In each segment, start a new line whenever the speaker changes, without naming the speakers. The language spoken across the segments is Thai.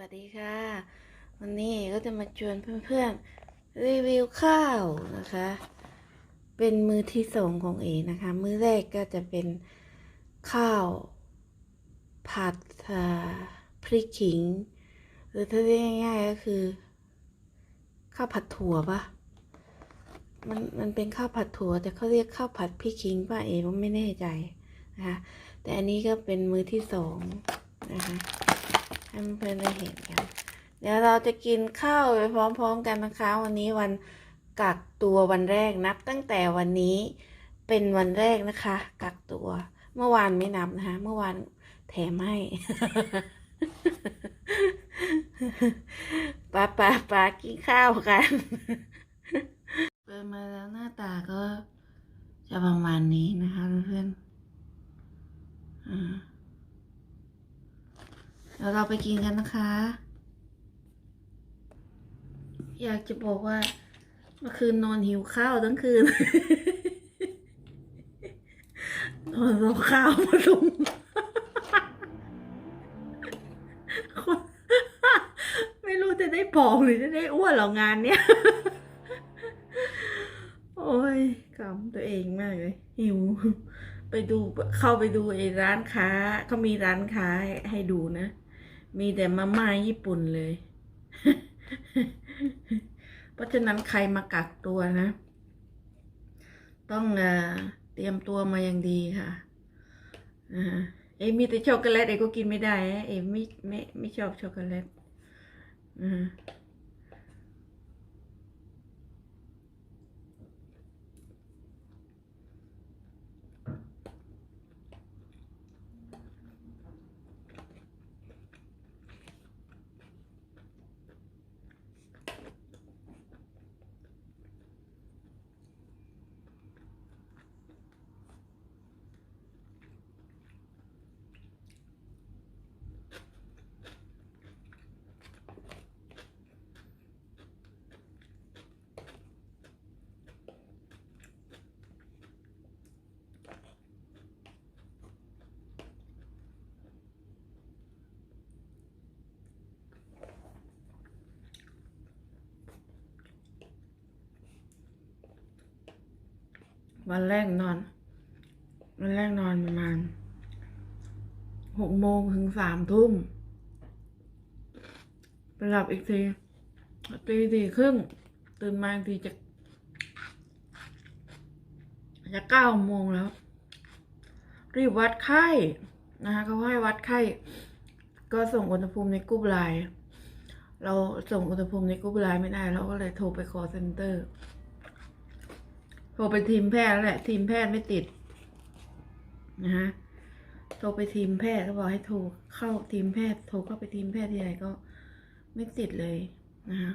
วัสดีค่ะ วันนี้ก็จะมาชวนเพื่อนๆ รีวิวข้าวนะคะ เป็นมือที่สองของเอนะคะ มือแรกก็จะเป็นข้าว ผัดพริกขิง หรือถ้าเรียกง่ายๆก็คือ ข้าวผัดถั่วปะมันมันเป็นข้าวผัดถั่ว แต่เขาเรียกข้าวผัดพริกขิงป่ะเอผมไม่แน่ใจนะคะแต่อันนี้ก็เป็นมือที่สองนะคะ ให้เพื่อนได้เห็นกัน เดี๋ยวเราจะกินข้าวไปพร้อมๆกันนะคะ วันนี้วันกักตัววันแรกนับ ตั้งแต่วันนี้เป็นวันแรกนะคะ กักตัว เมื่อวานไม่นับนะคะ เมื่อวานแถมให้ปาปาปากินข้าวกันเปิดมาแล้วหน้าตาก็จะประมาณนี้นะคะเพื่อนอ่า เดี๋ยวเราไปกินกันนะคะ อยากจะบอกว่าเมื่อคืนนอนหิวข้าวทั้งคืน นอนรอข้าวมาลงไม่รู้จะได้ผอมหรือจะได้อ้วนหรองานเนี้ย โอ้ยกำตัวเองมากเลย หิว ไปดูเข้าไปดูไอ้ร้านค้าเขามีร้านค้าให้ดูนะ มีแต่มาม่าญี่ปุ่นเลย เพราะฉะนั้นใครมากักตัวนะ ต้องเตรียมตัวมาอย่างดีค่ะเอ้มีแต่ช็อกโกแลตเอ้ก็กินไม่ได้เอ้ไม่ไม่ไม่ชอบช็อกโกแลตอ่า วันแรกนอน วันแรกนอนประมาณหกโมงถึงสามทุ่มไปหลับอีกทีตีสี่ครึ่งตื่นมาอีกทีจะจะเก้าโมงแล้ว รีบวัดไข้นะคะเขาให้วัดไข้ ก็ส่งอุณหภูมิในกรุ๊ปไลน์เราส่งอุณหภูมิในกรุ๊ปไลน์ไม่ได้ เราก็เลยโทรไปคอเซ็นเตอร์ โทรไปทีมแพทย์แล้วแหละ ทีมแพทย์ไม่ติดนะฮะโทรไปทีมแพทย์ก็บอกให้โทรเข้าทีมแพทย์ โทรเข้าไปทีมแพทย์ที่ไหนก็ไม่ติดเลยนะฮะ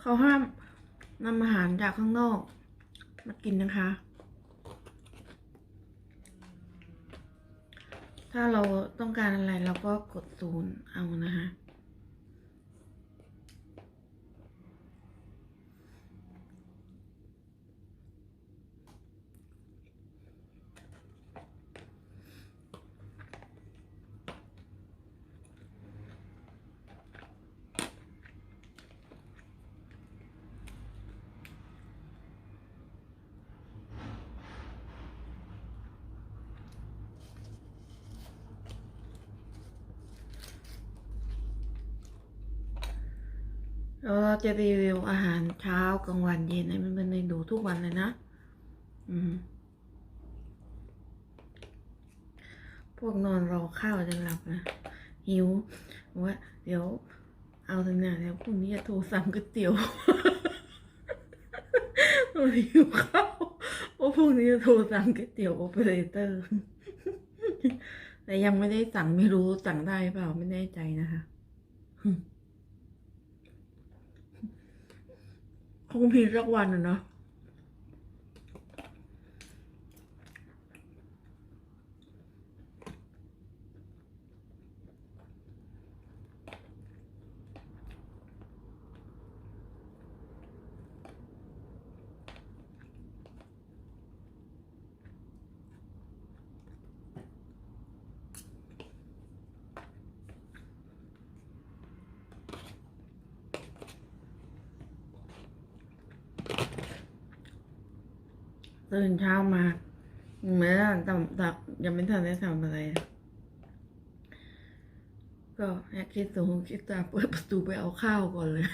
เขาห้ามนำอาหารจากข้างนอก มากินนะคะ ถ้าเราต้องการอะไรเราก็กดศูนย์เอานะคะ เราจะรีวิวอาหารเช้ากลางวันเย็นให้มันเป็นในดูทุกวันเลยนะ อืม พวกนอนรอข้าวจะหลับนะหิวว่าเดี๋ยวเอาถึงน้าเดี๋ยวพรุ่งนี้จะโทรสั่งก๋วยเตี๋ยวหิวข้าวว่าพรุ่งนี้จะโทรสั่งก๋วยเตี๋ยวโอเปอเรเตอร์ แต่ยังไม่ได้สั่งไม่รู้สั่งได้เปล่าไม่แน่ใจนะคะ คงผิดสักวันอะเนาะ ตื่นเช้ามาไม่ได้ทำทำยังไม่ทันได้ทำอะไร ก็แค่คิดสูงคิดตาเปิดประตูไปเอาข้าวก่อนเลย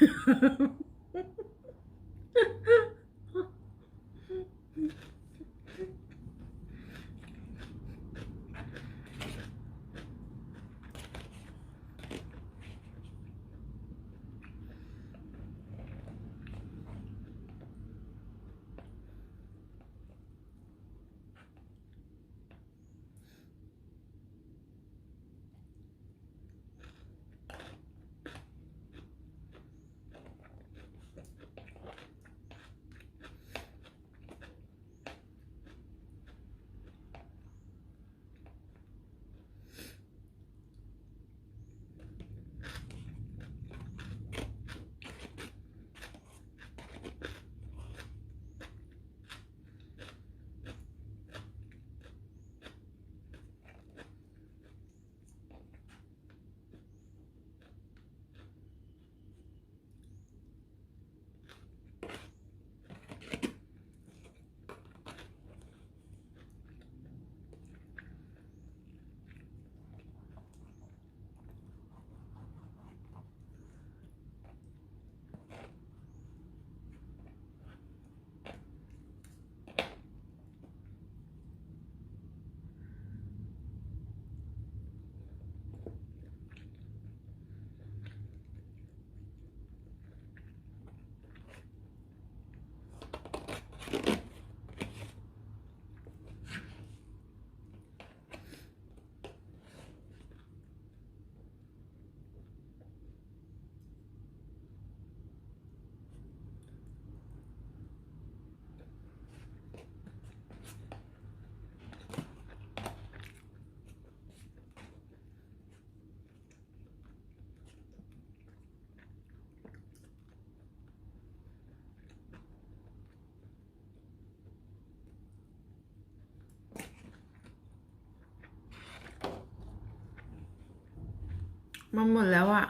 มันหมดแล้วอะ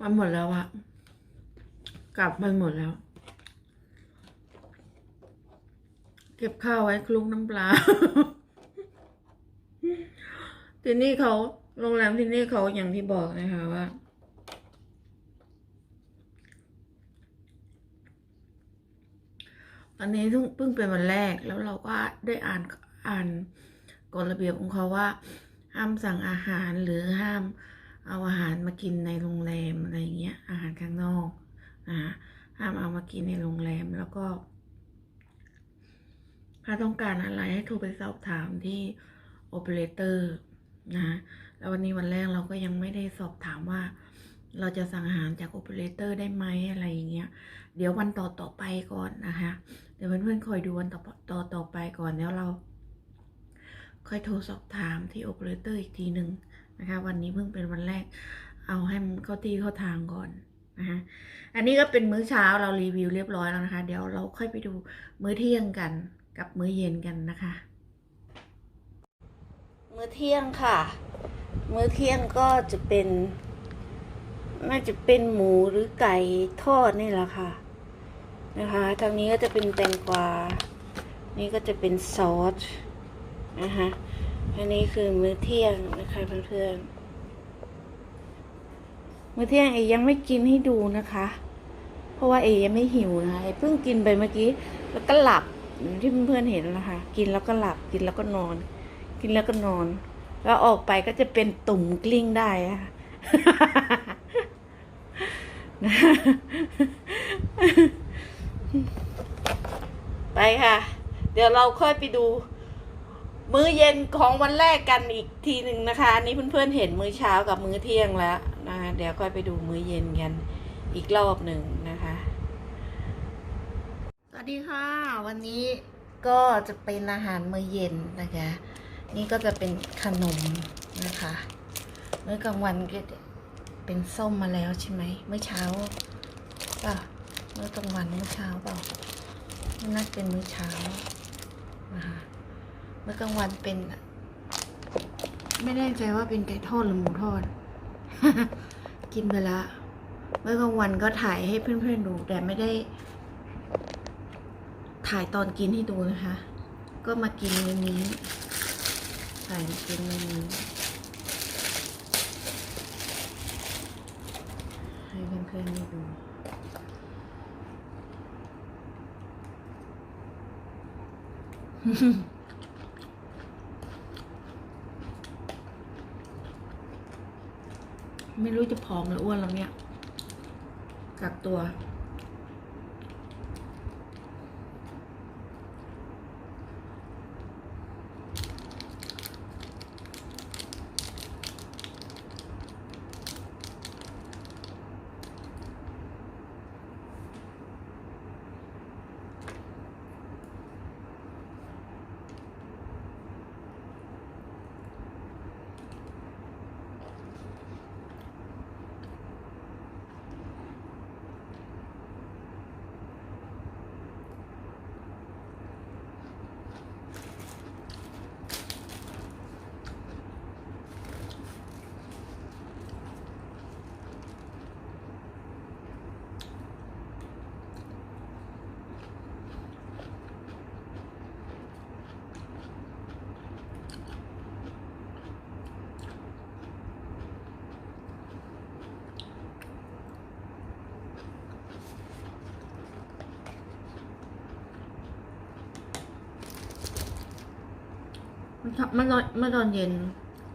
มันหมดแล้วอะกลับมันหมดแล้ว เก็บข้าวไว้คลุกน้ำปลา ที่นี่เขาโรงแรมที่นี่เขาอย่างที่บอกนะคะว่าอันนี้เพิ่งเพิ่งเป็นวันแรกแล้วเราก็ได้อ่านอ่าน กฎระเบียบของเขาว่า ห้ามสั่งอาหารหรือห้ามเอาอาหารมากินในโรงแรมอะไรอย่างเงี้ย อาหารข้างนอกนะห้ามเอามากินในโรงแรมแล้วก็ ถ้าต้องการอะไรให้โทรไปสอบถามที่โอเปอเรเตอร์นะแล้ววันนี้วันแรกเราก็ยังไม่ได้สอบถามว่า เราจะสั่งอาหารจากโอเปอเรเตอร์ได้ไหมอะไรอย่างเงี้ย เดี๋ยววันต่อต่อไปก่อนนะคะ เดี๋ยวเพื่อนๆคอยดูวันต่อต่อต่อไปก่อนแล้วเรา ค่อยโทรสอบถามที่โอเปอเรเตอร์อีกทีหนึ่งนะคะวันนี้เพิ่งเป็นวันแรกเอาให้มันเข้าที่เข้าทางก่อนนะคะอันนี้ก็เป็นมื้อเช้าเรารีวิวเรียบร้อยแล้วนะคะ เดี๋ยวเราค่อยไปดูมื้อเที่ยงกันกับมื้อเย็นกันนะคะ มื้อเที่ยงค่ะ มื้อเที่ยงก็จะเป็นน่าจะเป็นหมูหรือไก่ทอดนี่แหละค่ะนะคะ ทางนี้ก็จะเป็นแตงกวา นี่ก็จะเป็นซอส นะคะอันนี้คือมื้อเที่ยงนะคะเพื่อนๆ มื้อเที่ยงเอยังไม่กินให้ดูนะคะ เพราะว่าเอยังไม่หิวนะคะเอเพิ่งกินไปเมื่อกี้ แล้วก็หลับอย่างที่เพื่อนๆเห็นนะคะ กินแล้วก็หลับกินแล้วก็นอน กินแล้วก็นอน แล้วออกไปก็จะเป็นตุ่มกลิ้งได้อะค่ะไปค่ะ เดี๋ยวเราค่อยไปดู มื้อเย็นของวันแรกกันอีกทีหนึ่งนะคะ อันนี้เพื่อนๆเห็นมื้อเช้ากับมื้อเที่ยงแล้วนะคะเดี๋ยวค่อยไปดูมื้อเย็นกันอีกรอบหนึ่งนะคะ สวัสดีค่ะ วันนี้ก็จะเป็นอาหารมื้อเย็นนะคะ นี่ก็จะเป็นขนมนะคะ มื้อกลางวันก็เป็นส้มมาแล้วใช่ไหมเมื่อเช้าป่ะมื้อกลางวันเมื่อเช้าเปล่าน่าจะเป็นมื้อเช้านะคะ เมื่อกลางวันเป็น ไม่แน่ใจว่าเป็นไก่ทอดหรือหมูทอด กินไปละ เมื่อกลางวันก็ถ่ายให้เพื่อนๆดู แต่ไม่ได้ ถ่ายตอนกินให้ดูนะคะ ก็มากินมื้อนี้ ถ่ายกินมื้อนี้ให้เพื่อนๆได้ดู ไม่รู้จะผอมหรืออ้วนแล้วเนี่ยกักตัว เมื่อตอนเมื่อตอนเย็น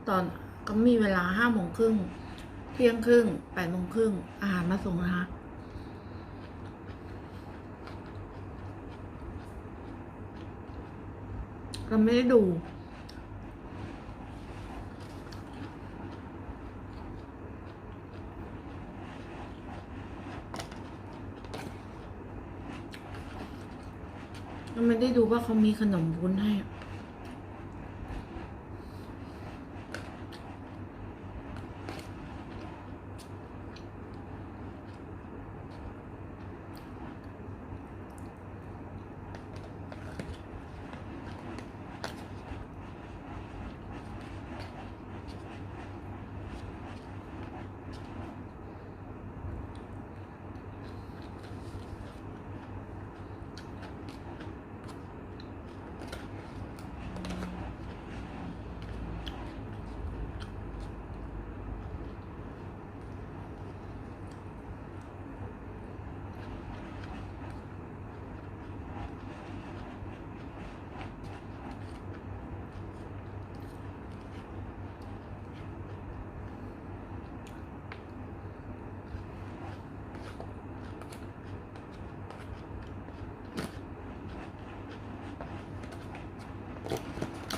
ตอนก็มีเวลาห้าโมงครึ่งเที่ยงครึ่งแปดโมงครึ่งอาหารมาส่งนะคะเราไม่ได้ดู เราไม่ได้ดูว่าเขามีขนมวุ้นให้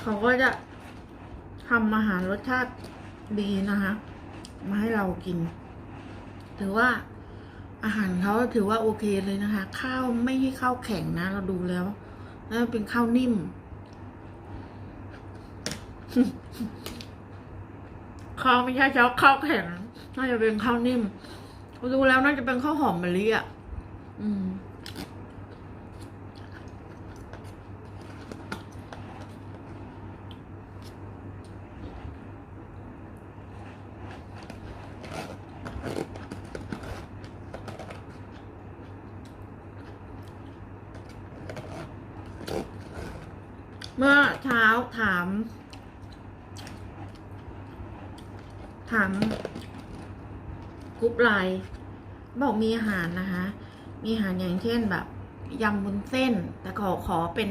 เขาก็จะทำอาหารรสชาติดีนะคะ มาให้เรากิน ถือว่าอาหารเขาถือว่าโอเคเลยนะคะ ข้าวไม่ใช่ข้าวแข็งนะ เราดูแล้วแล้วเป็นข้าวนิ่ม ข้าวไม่ใช่เจ้าข้าวแข็งน่าจะเป็นข้าวนิ่มเราดูแล้วน่าจะเป็นข้าวหอมมะลิอะ อืม เช้าถาม ถามกรุ๊ปไลน์บอกมีอาหารนะคะ มีอาหารอย่างเช่นแบบยำบุญเส้น แต่ขอขอเป็น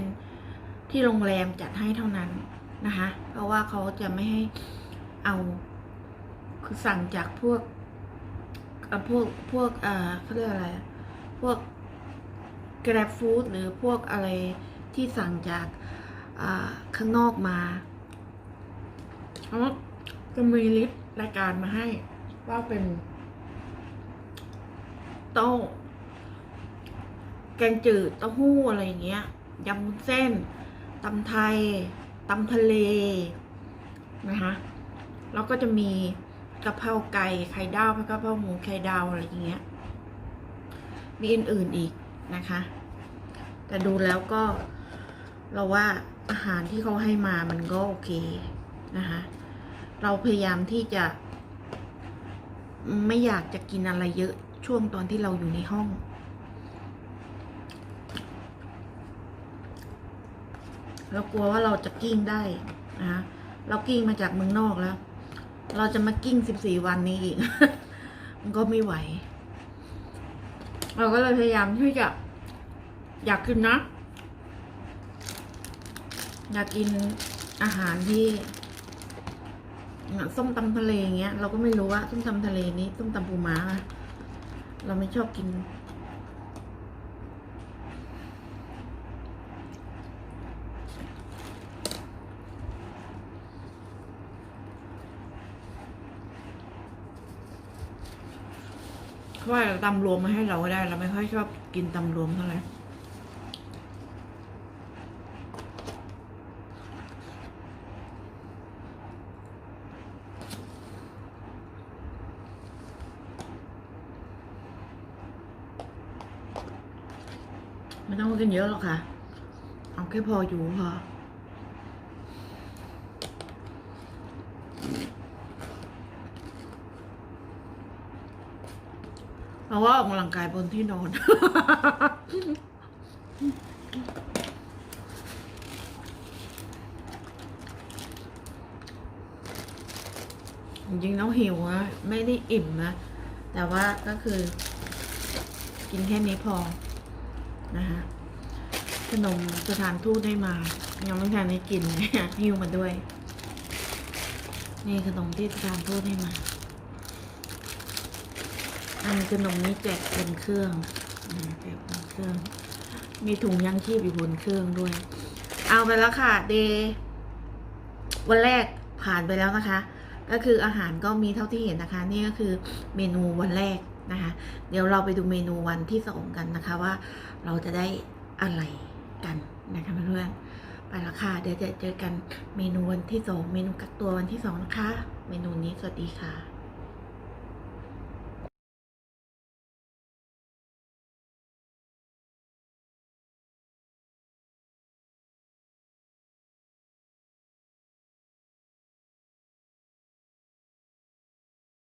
ที่โรงแรมจัดให้เท่านั้นนะคะ เพราะว่าเขาจะไม่ให้เอาคือสั่งจากพวกพวกพวกเอ่อเขาเรียกอะไร พวก Grab Food หรือพวกอะไรที่สั่งจาก ข้างนอกมาเขาจะมีลิสต์รายการมาให้ ว่าเป็นโต้าแกงจืดเต้าหู้อะไรอย่างเงี้ยยำเส้นตำไทยตำทะเลนะคะแล้วก็จะมีกะเพราไก่ไข่ดาวกะเพราหมูไข่ดาวอะไรอย่างเงี้ย มีอื่นๆอีกนะคะ แต่ดูแล้วก็เราว่า อาหารที่เขาให้มามันก็โอเคนะคะ เราพยายามที่จะ ไม่อยากจะกินอะไรเยอะช่วงตอนที่เราอยู่ในห้อง เรากลัวว่าเราจะกิ้งได้นะเรากิ้งมาจากเมืองนอกแล้ว เราจะมากิ้งสิบสี่วันนี้อีก มันก็ไม่ไหว เราก็เลยพยายามที่จะอยากกินนะ อยากกินอาหารที่ส้มตำทะเลเงี้ย เราก็ไม่รู้ว่าส้มตำทะเลนี้ส้มตำปูม้าเราไม่ชอบกิน เพราะว่าตำรวมมาให้เราก็ได้ เราไม่ค่อยชอบกินตำรวมเท่าไหร่ ไม่ต้องกินเยอะหรอกค่ะ เอาแค่พออยู่พอเราว่าออกกำลังกายบนที่นอน จริงๆแล้วหิวนะไม่ได้อิ่มนะ แต่ว่าก็คือ กินแค่นี้พอ นะคะขนมสถานทูตได้มา ยังไม่ทันได้กินเลยหิวมาด้วย นี่ขนมที่สถานทูตให้มา อันขนมนี้แจกบนเครื่องแจกบนเครื่อง มีถุงยังชีพอยู่บนเครื่องด้วย เอาไปแล้วค่ะเดย์วันแรกผ่านไปแล้วนะคะ ก็คืออาหารก็มีเท่าที่เห็นนะคะ นี่ก็คือเมนูวันแรก นะคะ เดี๋ยวเราไปดูเมนูวันที่สองกันนะคะว่าเราจะได้อะไรกันนะคะเพื่อนๆไปละค่ะ เดี๋ยวจะเจอกันเมนูวันที่สองเมนูกักตัววันที่สองนะคะ เมนูนี้สวัสดีค่ะ